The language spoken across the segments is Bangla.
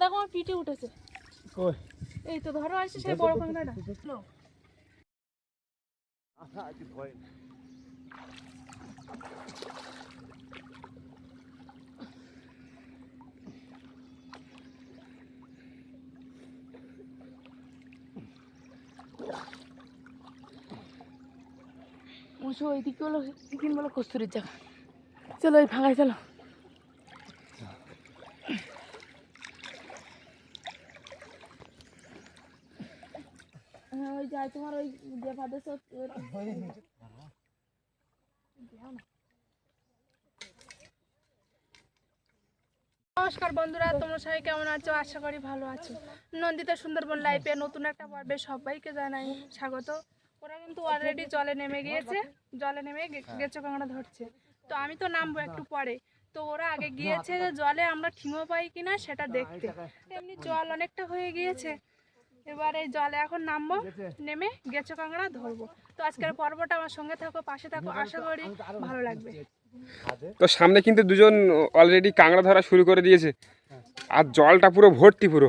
দেখো আমার পিঠে উঠেছে। কই? এই তো ধরো আসছে সেই বড়। উঁচু ওইদিকে হলো দিন বলো কস্তুরির জায়গা। চলো ওই ফাঁকায় চলো হ্যাঁ ওই যাই, তোমার ওই যে সব নমস্কার বন্ধুরা, তোমরা সবাই কেমন আছো? আশা করি ভালো আছো। নন্দিতা সুন্দরবন লাইফে নতুন একটা পর্বে সবাইকে জানাই স্বাগত। ওরা কিন্তু অলরেডি জলে নেমে গিয়েছে। জলে নেমে গে- গেচো কাঁকড়া ধরছে। তো আমি তো নামবো একটু পরে। তো ওরা আগে গিয়েছে যে জলে আমরা ঠিমো পাই কিনা সেটা দেখতে। এমনি জল অনেকটা হয়ে গিয়েছে। এবারে জলে এখন নামবো নেমে গেছো কাঁকড়া ধরবো। তো আজকের পর্বটা আমার সঙ্গে থাকো পাশে থাকো আশা করি ভালো লাগবে। তো সামনে কিন্তু দুজন অলরেডি কাঁকড়া ধরা শুরু করে দিয়েছে। আর জলটা পুরো ভর্তি পুরো।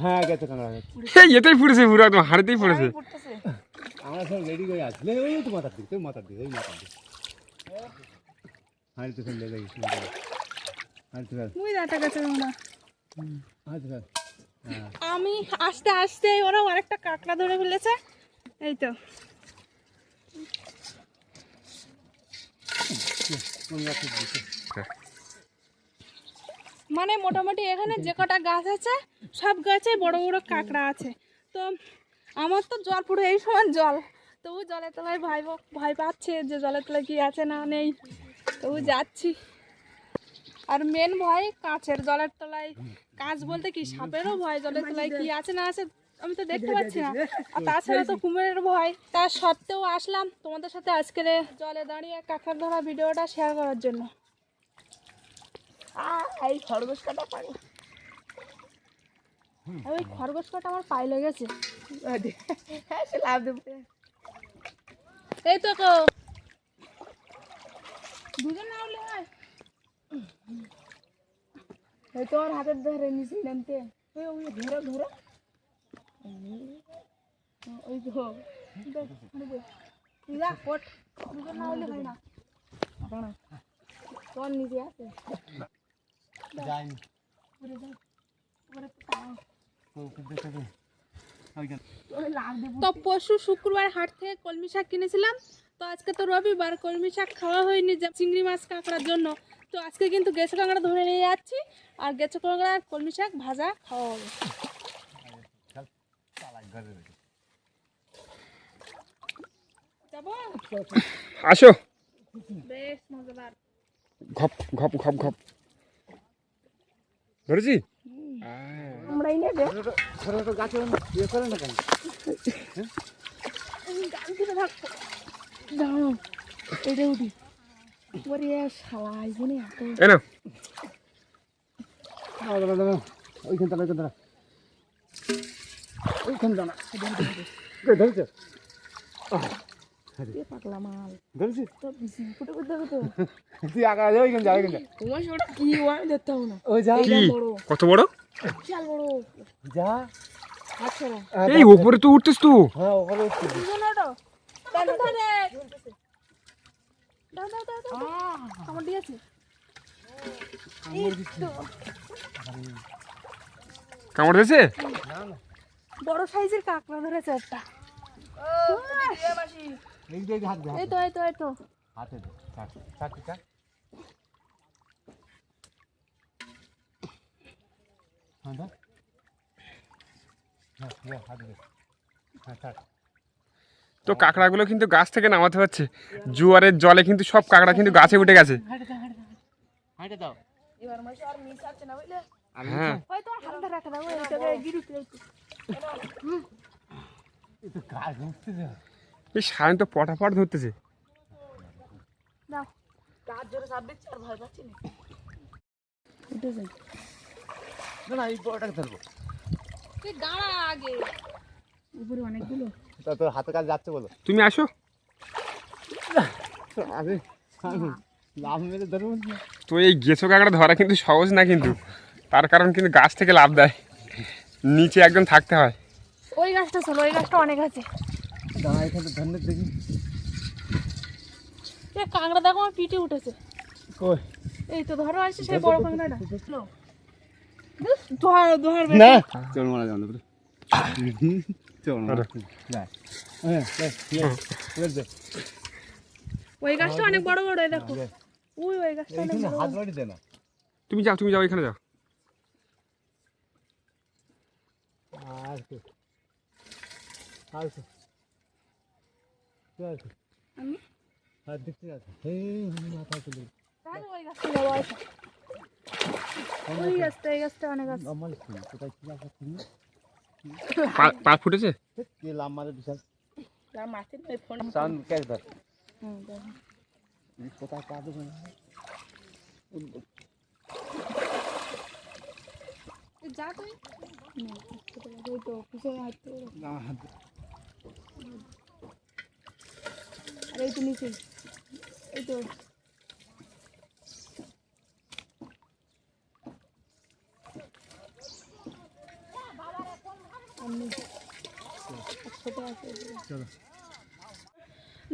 হ্যাঁ গেছে কাঁকড়া পড়েছে পুরো একদম হাড়িতেই পড়েছে আমি পড়তেছে আমরা সব রেডি করে ওই তো মাথার দিকে তুই মাথার দিকে ওই মাথার দিকে ফেলে ফেল গেছে ফেল হ্যাঁ আমি আস্তে আস্তে ওরা আরেকটা কাঁকড়া ধরে ফেলেছে এই তো কোন মানে মোটামুটি এখানে যে কটা গাছ আছে, সব গাছে বড় বড় কাঁকড়া আছে। তো আমার তো জল পুরো এই সময় জল। তবু জলের তলায় ভয় ভয় পাচ্ছে যে জলের তলায় কি আছে না নেই। তবু যাচ্ছি। আর মেন ভয় কাছের জলের তলায়। কাজ বলতে কি, সাপেরও ভয়, জলের তলায় কি আছে না আছে আমি তো দেখতে পাচ্ছি না। আর তাছাড়া তো কুমিরের ভয়। তা সত্ত্বেও আসলাম তোমাদের সাথে আজকের জলে দাঁড়িয়ে কাঁকড়া ধরা ভিডিওটা শেয়ার করার জন্য। এই খরগোশ কাটা পাই ওই খরগোশ কাটা আমার পায়ে লেগেছে। হ্যাঁ সে লাভ দেবো। এই তো কো। দুজন না হলে হয়। এই তো আমার হাতের ধরে নিচে নামতে। ওই ওই ধরো ধরো। ওই তো যা। দুজন না হলে হয় না। দাঁড়া। তোর নিচে আছে। উপরে উপরে তো তো পরশু শুক্রবার হাট থেকে কলমি শাক কিনেছিলাম। তো আজকে তো রবিবার কলমি শাক খাওয়া হয়নি যে চিংড়ি মাছ কাঁকড়ার জন্য। তো আজকে কিন্তু গেছো কাঁকড়া ধরে নিয়ে যাচ্ছি। আর গেছো কাঁকড়া আর কলমি শাক ভাজা খাওয়া হবে। আসো। বেশ মজাদার। ঘপ ঘপ ঘপ ঘপ। ধরেছি? আমরাই নেবে ছোট ছোট গাছে ইয়ে করে না কেন এটা উঠি ওরে শালা আইজনে এত এই না দাঁড়া দাঁড়া দাঁড়া ওইখান দাঁড়া ওইখান দাঁড়া ওইখান দাঁড়া ধরেছে এ পাগলা মাল। ধরেছি? তো বিসি ফুটে করতে হবে তো তুই আগে আগে ওইখান যা ওইখান তোমার সেটা কি? ওয়ান দেখতে না। ওই যা। কি? কত বড়? বিশাল বড়। যা। আচ্ছা এই ওপরে তো উঠতেছ তো। হ্যাঁ। দুজন ওটো আমার দিয়েছে কামড় দিয়েছে? বড় সাইজের কাঁকড়া ধরেছে একটা। এই যে হাত দে এই তো এই তো এই তো। হাতে দে চাট চাট চাট হ্যাঁ হ্যাঁ দে হাত দে। হ্যাঁ তো কাঁকড়াগুলো কিন্তু গাছ থেকে নামাতে হচ্ছে। জোয়ারের জলে কিন্তু সব কাঁকড়া কিন্তু গাছে উঠে গেছে। হ্যাঁ। এই সায়ন তো পটাপট ধরতেছে। হাতে কাজ যাচ্ছে বলো। তুমি আসো। আরে লাভ মেরে ধরবো তো এই গেছো কাঁকড়া ধরা কিন্তু সহজ না কিন্তু। তার কারণ কিন্তু গাছ থেকে লাভ দেয়। নিচে একদম থাকতে হয়। ওই গাছটা চলো ওই গাছটা অনেক আছে। দাঁড়া এখানে ধরনের দেখি এ কাঁকড়া দেখো আমার পিঠে উঠেছে। কই? এই তো ধরো আসছে সেই বড় কাঁকড়াটা। ধর ধর। না। চল মারা যাও না চল মারা না হ্যাঁ হ্যাঁ ওই গাছটা অনেক বড় বড় এই দেখো। ওই ওই গাছটা অনেক বড় হাত বাড়ি। দে না। তুমি যাও তুমি যাও এখানে যাও। আর কি। আর কি। চল আমি হাত দেখতে যাচ্ছে এই মাথা তুলে তাহলে ওই গাছটা যাব আসো। ওই গাছটা এই গাছটা অনেক আছে আমার শুন কোথায় কি আছে শুনি পা- ফুটেছে কে লাম মারে বিশাল আর মাছের ওই ফোন সাউন্ড ক্যাচ ধর হুম। কোথায় পা দেবো না যা তুই না, তো পিছনে হবে। না হাত। আর এই তো নিচে। এই তো।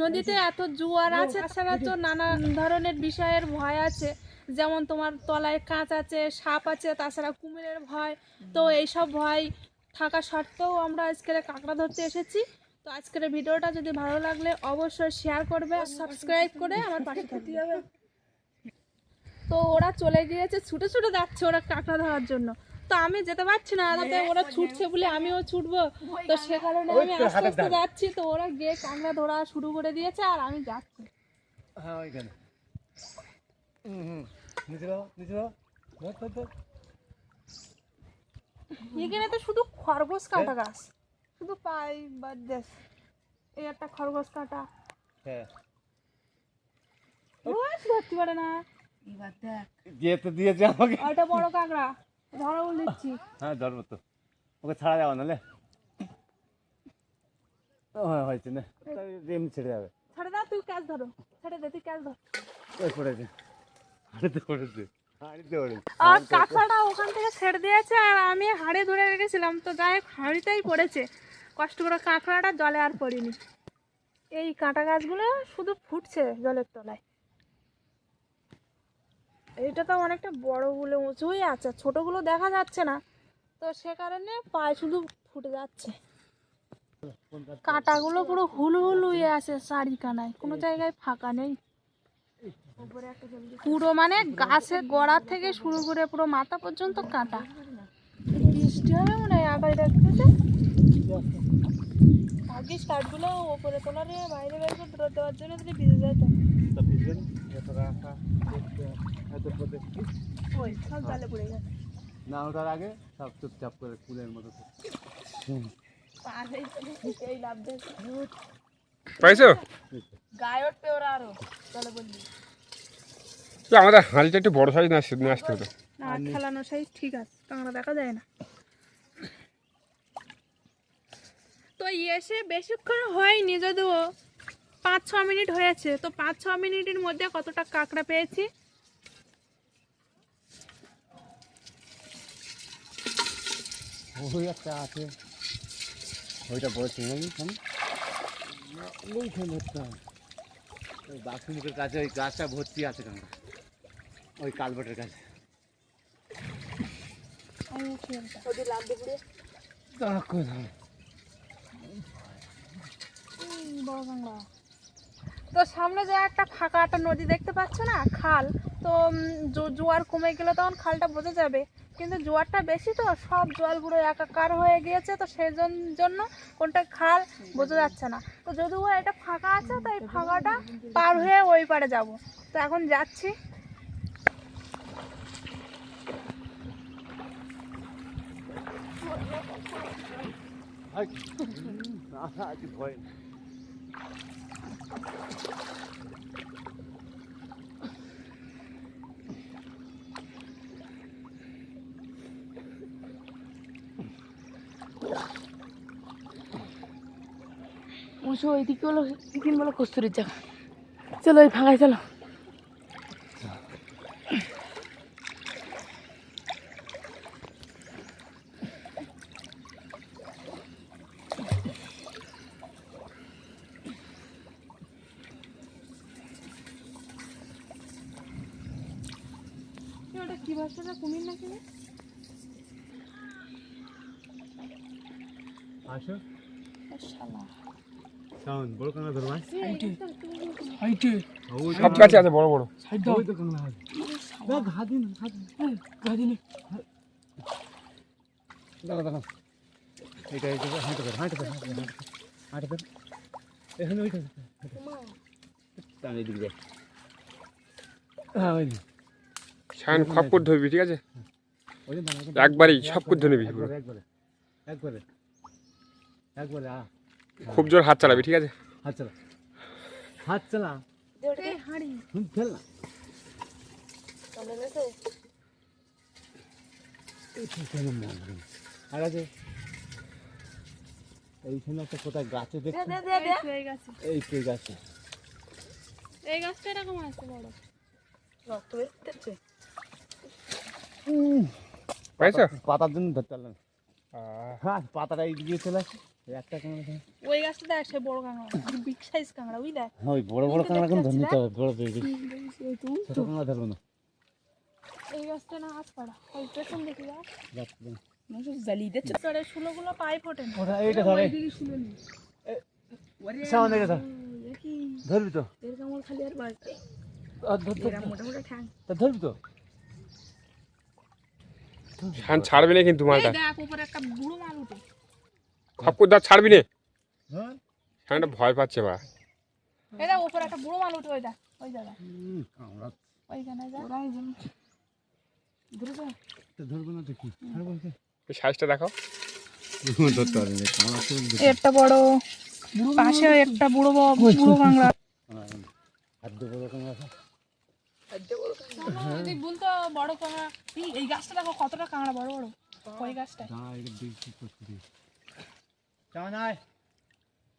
নদীতে এত জোয়ার আছে তাছাড়া তো নানা ধরনের বিষয়ের ভয় আছে। যেমন তোমার তলায় কাঁচ আছে সাপ আছে তাছাড়া কুমিরের ভয়। তো এইসব ভয় থাকা সত্ত্বেও আমরা আজকে কাঁকড়া ধরতে এসেছি। তো আজকের ভিডিওটা যদি ভালো লাগলে অবশ্যই শেয়ার করবে সাবস্ক্রাইব করে আমার পাশে থাকতে হবে তো ওরা চলে গিয়েছে ছুটে ছুটে যাচ্ছে ওরা কাঁকড়া ধরার জন্য। তো আমি যেতে পারছি না তাতে ওরা ছুটছে বলে আমিও ছুটবো। তো সে কারণে আমি আস্তে আস্তে যাচ্ছি তো ওরা গিয়ে কাঁকড়া ধরা শুরু করে দিয়েছে আর আমি যাচ্ছি। হ্যাঁ ওইখানে। হুম হুম। নিচে নিচে এখানে তো শুধু খরগোশ কাটা গাছ। শুধু পাই বা দেশ এই একটা খরগোশ কাটা। হ্যাঁ। রোজ ধরতে পারে না। দিয়ে তো দিয়েছে আমাকে। ওইটা বড় কাঁকড়া। ধরা বলে দিচ্ছি। হ্যাঁ ধরবো তো। ওকে ছাড়া যাবে নাহলে ও হ্যাঁ হয়েছে না। তাই এমনি ছেড়ে যাবে। ছেড়ে দাও তুই ক্যাচ ধরো। ছেড়ে দে তুই ক্যাচ ধর। ওই পড়েছে হাড়িতে পড়েছে আর কাঁকড়াটা ওখান থেকে ছেড়ে দিয়েছে আর আমি হাড়ে ধরে রেখেছিলাম তো যাই হোক হাঁড়িতেই পড়েছে। কষ্ট করে কাঁকড়াটা জলে আর পড়িনি। এই কাঁটা গাছগুলো শুধু ফুটছে জলের তলায়। এইটা তো অনেকটা বড় বলে উঁচুই আছে, ছোটগুলো দেখা যাচ্ছে না। তো সে কারণে পায়ে শুধু ফুটে যাচ্ছে। কাঁটাগুলো পুরো হুল হুল হয়ে আছে কানায় কোনো জায়গায় ফাঁকা নেই। পুরো মানে গাছের গোড়া থেকে শুরু করে পুরো মাথা পর্যন্ত কাঁটা। বৃষ্টি হবে মনে হয় আবার দেখতেছে। ভাগ্যিস কাঠগুলো ওপরে তোলা রে বাইরে বের করে দূর দেওয়ার জন্য যদি ভিজে যেত তা। ওই সব জলে পড়ে গেছে। না ওঠার আগে সব চুপচাপ করে ফুলের মতো পাইছো? আমাদের হাঁড়িটা একটু বড় সাইজ না নিয়ে আসতে হতো না খেলানো সাইজ ঠিক আছে কাঁকড়া দেখা যায় না তো এসে বেশিক্ষণ হয়নি যদিও পাঁচ ছ মিনিট হয়েছে। তো পাঁচ ছ মিনিটের মধ্যে কতটা কাঁকড়া পেয়েছি? ওই একটা আছে। ওইটা বলছি নাকি আমি ওইখানে একটা ওই বাথরুমের কাছে ওই গাছটা ভর্তি আছে কেন ওই কালবাটের কাছে লাভ দিয়ে দাঁড়া করে দাঁড়া তো সামনে যে একটা ফাঁকা একটা নদী দেখতে পাচ্ছ না খাল তো জোয়ার কমে গেলে তখন খালটা বোঝা যাবে কিন্তু জোয়ারটা বেশি তো সব জলগুলো একাকার হয়ে গিয়েছে তো সেই জন্য কোনটা খাল বোঝা যাচ্ছে না তো যদিও এটা ফাঁকা আছে তো এই ফাঁকাটা পার হয়ে ওই পারে যাব তো এখন যাচ্ছি ভয় উঁচু ওইদিকে হলো এদিকে বলো কস্তুরির জায়গা। চলো ওই ফাঁকায় চলো। কি ভাষাটা কুমির নাকি রে? আসো। সাউন্ড বড় কাঁকড়া ধরবা হাইটে ওই সব গাছে আছে বড় বড়। সাইড। দাও ওই তো কাঁকড়া আছে না ঘা দিন ঘা দিন। হাঁটে হাঁটে ধর হাঁটে ধর এখানে ওইটা। হ্যাঁ ওই শান খপ্পর ধরবি ঠিক আছে? একবারেই সব করে ধরে নিবি একবারে একবারে একবারে একবারে খুব জোর হাত চালাবি ঠিক আছে? হাত চালা হাত চালা। ফেল না। আর আছে এইখানে একটা কোথায় গাছে দেখছি। এই তো গাছে। গাছটা এরকম আছে বড়। রক্ত বেরোচ্ছে। পাইছো? পাতার জন্য ধরতে পারলাম হ্যাঁ পাতাটা এই দিকে চলে আসে। একটা কাঁকড়া ওই গাছটা দেখ সে বড় কাঁকড়া বিগ সাইজ কাঁকড়া বুঝলি দেখ। ওই বড় বড় কাঁকড়া কিন্তু ধরে নিতে হবে বড় বেবি ছোট কাঁকড়া ধরবো না। এই গাছটা না আজ পাড়া। ওই পেছন দেখি। যা শুলোগুলো পাই ফোটে না। ওটা এইটা ধরে সামনে দেখে। ধরবি তো? খালি আর ধরবি তো? ছাড়বি না কিন্তু মালটা। দেখ উপরে একটা মাল উঠে। খপ্পর ধর ছাড়বি না। শানটা ভয় পাচ্ছে বা এই দেখ উপরে একটা বুড়ো সাইজটা পাশে একটা বুড়ো বুড়ো কাঁকড়া। হাত দিয়ে বড় কাঁকড়া এই এই গাছটা দেখো কতটা কাঁকড়া বড় বড় ওই গাছটা?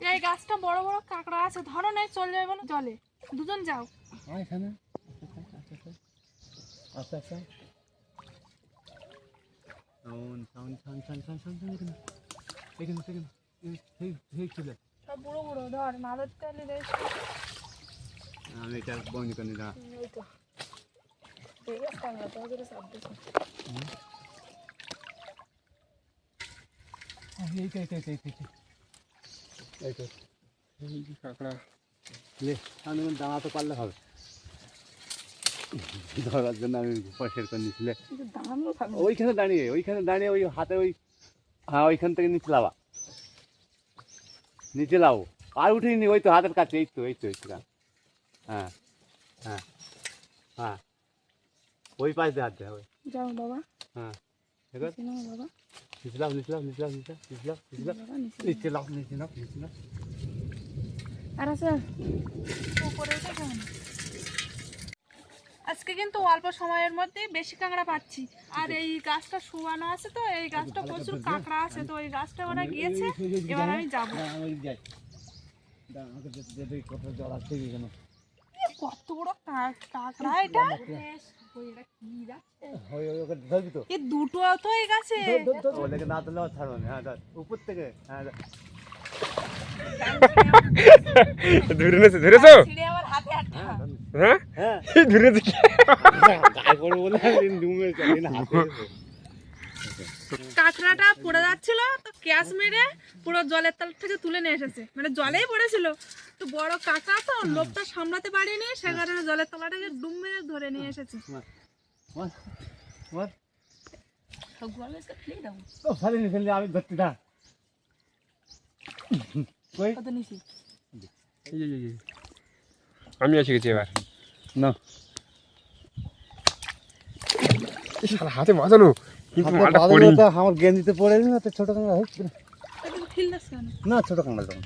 এই গাছটা বড় বড় কাঁকড়া আছে ধরো নাই চলে যাবে না জলে। দুজন যাও। এখানে। সব বুড়ো বুড়ো ধর আমি এটা বন্ধ করে নিলাম কাঁকড়া লে, আমি দাঁড়াতে পারলে হবে ধরার জন্য আমি পয়সার করে নিয়েছিলে দাঁড়ানো থাকবে ওইখানে দাঁড়িয়ে ওইখানে দাঁড়িয়ে ওই হাতে ওই হ্যাঁ ওইখান থেকে নিচে লাভা নিচে লাও আর উঠিনি ওই তো হাতের কাছে এই তো এই তো এই তো হ্যাঁ হ্যাঁ হ্যাঁ ওই পাশ দিয়ে হাত দেয় ওই যাও বাবা হ্যাঁ বাবা নিচে আর আছে উপরে আজকে কিন্তু অল্প সময়ের মধ্যে বেশি কাঁকড়া পাচ্ছি আর এই গাছটা শুয়ানো আছে তো এই গাছটা প্রচুর কাঁকড়া আছে তো এই গাছটা ওরা গিয়েছে এবার আমি যাব কত বড় কাঁকড়া এটা? ওই ওই ওকে ধরবি তো এ দুটো তো এই গাছে। ও লেগে না ধরলে ছাড়বো হ্যাঁ ধর। উপর থেকে হ্যাঁ ধরে। নেছে ধরেছো হ্যাঁ ধর। হ্যাঁ? হ্যাঁ। ধরে নেছে কাঁকড়াটা পড়ে যাচ্ছিল তো ক্যাশ মেরে পুরো জলের তল থেকে তুলে নিয়ে এসেছে। মানে জলেই পড়েছিল। তো বড় কাঁকড়া তো লোকটা সামলাতে পারিনি সে কারণে জলের তলাটাকে ডুম মেরে ধরে নিয়ে এসেছে। আমি আমি ধরতে এসে গেছি এবার। না। হাতে বাঁধানো কিন্তু হাতে মালটা পড়ি তো আমার গেঞ্জিতে পড়ে না তো ছোট কাঁকড়া হচ্ছে না। এটা ফিল্ডাস ছোট কাঁকড়া তখন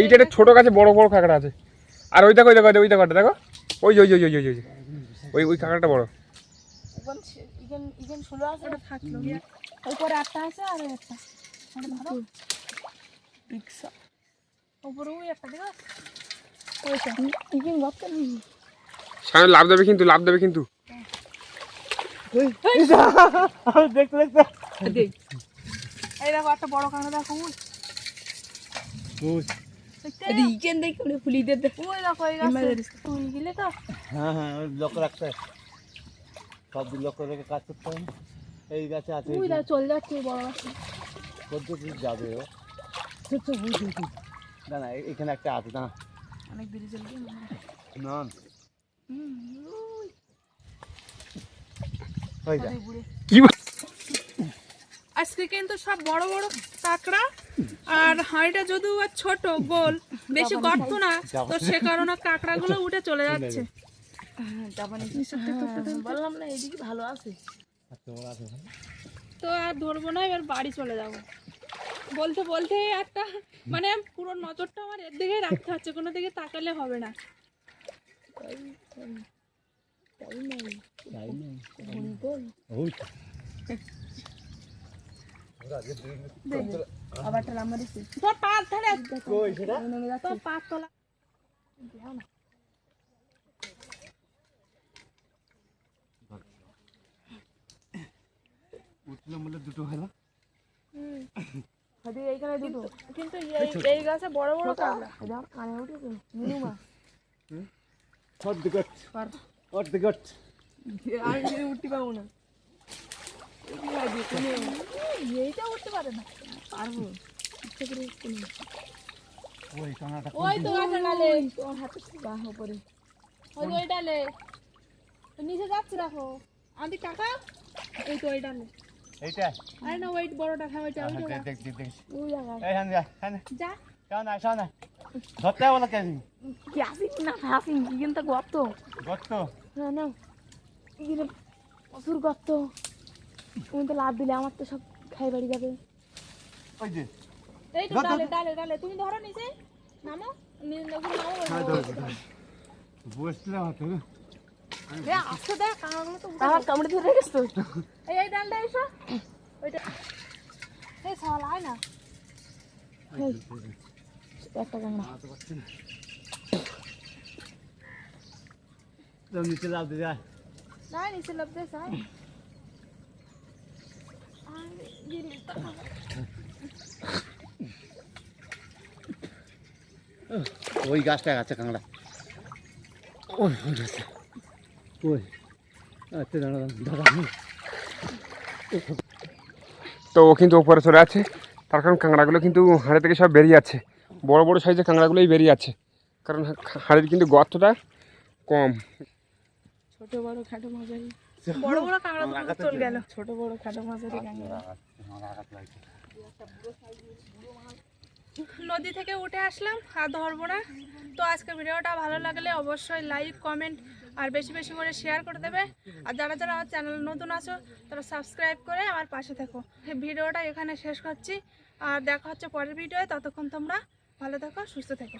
এইটা একটা ছোট গাছে বড় বড় কাঁকড়া আছে। আর ওই দেখো ওই দেখো ওই দেখো দেখো ওই ওই ওই ওই ওই ওই ওই কাঁকড়াটা বড়। লাভ দেবে কিন্তু লাভ দেবে কিন্তু। দেখতে দেখতে এই দেখো একটা বড় কাঁকড়া দেখো এদি ইগেন দেখ ফুলি দে দে ওই দেখো এই গাছে। রিস্কা। তুই গেলে তো। হ্যাঁ হ্যাঁ ওই লক্ষ্য রাখতে। হয়। সব দিন লক্ষ্য রেখে কাজ করতে এই গাছে আছে ওই দেখো চলে যাচ্ছে বড় গাছে। পদ্ধতি যাবে ও। না না এখানে একটা আছে না অনেক দেরি চলবে না ওই যা কি আজকে কিন্তু সব বড় বড় কাঁকড়া আর হাঁড়িটা যদিও বা ছোট গোল বেশি গর্ত না তো সে কারণে কাঁকড়াগুলো উঠে চলে যাচ্ছে। বললাম না এদিকে ভালো আছে। আচ্ছা। তো আর ধরবো না এবার বাড়ি চলে যাব। বলতে বলতে একটা মানে পুরো নজরটা আমার এর দিকেই রাখতে হচ্ছে কোনো দিকে তাকালে হবে না। তাই না? ওই তো। আবার একটা লাম্বা দিচ্ছি তোর পা ধরে কই সেটা? তোর পা তোলা উঠলাম বলে দুটো হলো হয়তো এইখানে দুটো কিন্তু এই এই গাছে বড় বড় কাঁকড়া দেখ কানে উঠেছে মিনু মাছ অর্ধেকট অর্ধেকট উঠতে পাবো না। এইটা উঠতে পারে না। পারব। ইচ্ছে করে উঠতে নেই। ওই কানাটা ওই তো গাছে ডালে। তোমার হাতে বাহ উপরে ওই তো ওই ডালে। তো নিচে যাচ্ছে দেখো। আমাদের কাকা? এই তো ওই ডালে। এইটা? আরে না ওই বড়টা হ্যাঁ ওইটা ওইটা দেখ দেখ দেখ দেখ। ওই জায়গায়। এই হান যা হান। যা। ধরতে হবে না কেন? কি আসি না আসি কি কিন্তু গর্ত। গর্ত? না না। এখানে প্রচুর গর্ত। তুমি তো লাভ দিলে আমার তো সব খাই বাড়ি যাবে। ওই যে। এই তো ডালে ডালে ডালে তুমি ধরো নিচে। নামো নি- বসছিলাম হাতে। আসতে দেখ আমার কামড়ে ধরে রেখেছ তো এই এই ডালটা এসো। ওইটা। এই সওয়াল আয় না। একটা কামড়া না? নিচে লাভ দিয়ে নিচে লাভ দে সাই ওই গাছটা আছে কাঁকড়া ওই ওই গাছটা ওই আচ্ছা দাঁড়া দাঁড়া তো ও কিন্তু ওপরে চলে আছে তার কারণ কাঁকড়াগুলো কিন্তু হাড়ি থেকে সব বেরিয়ে যাচ্ছে। বড় বড় সাইজের কাঁকড়াগুলোই বেরিয়ে যাচ্ছে। কারণ হাড়ির কিন্তু গর্তটা কম। ছোট বড় খাটো মাঝারি বড় বড় কাঁকড়া চলে গেল। ছোট বড় খাটো মাঝারি কামড়া নদী থেকে উঠে আসলাম আর ধরবো না। তো আজকে ভিডিওটা ভালো লাগলে অবশ্যই লাইক কমেন্ট আর বেশি বেশি করে শেয়ার করে দেবে। আর যারা যারা আমার চ্যানেল নতুন আছো তারা সাবস্ক্রাইব করে আমার পাশে থেকো। ভিডিওটা এখানে শেষ করছি। আর দেখা হচ্ছে পরের ভিডিওয়ে। ততক্ষণ তোমরা ভালো থেকো সুস্থ থেকো।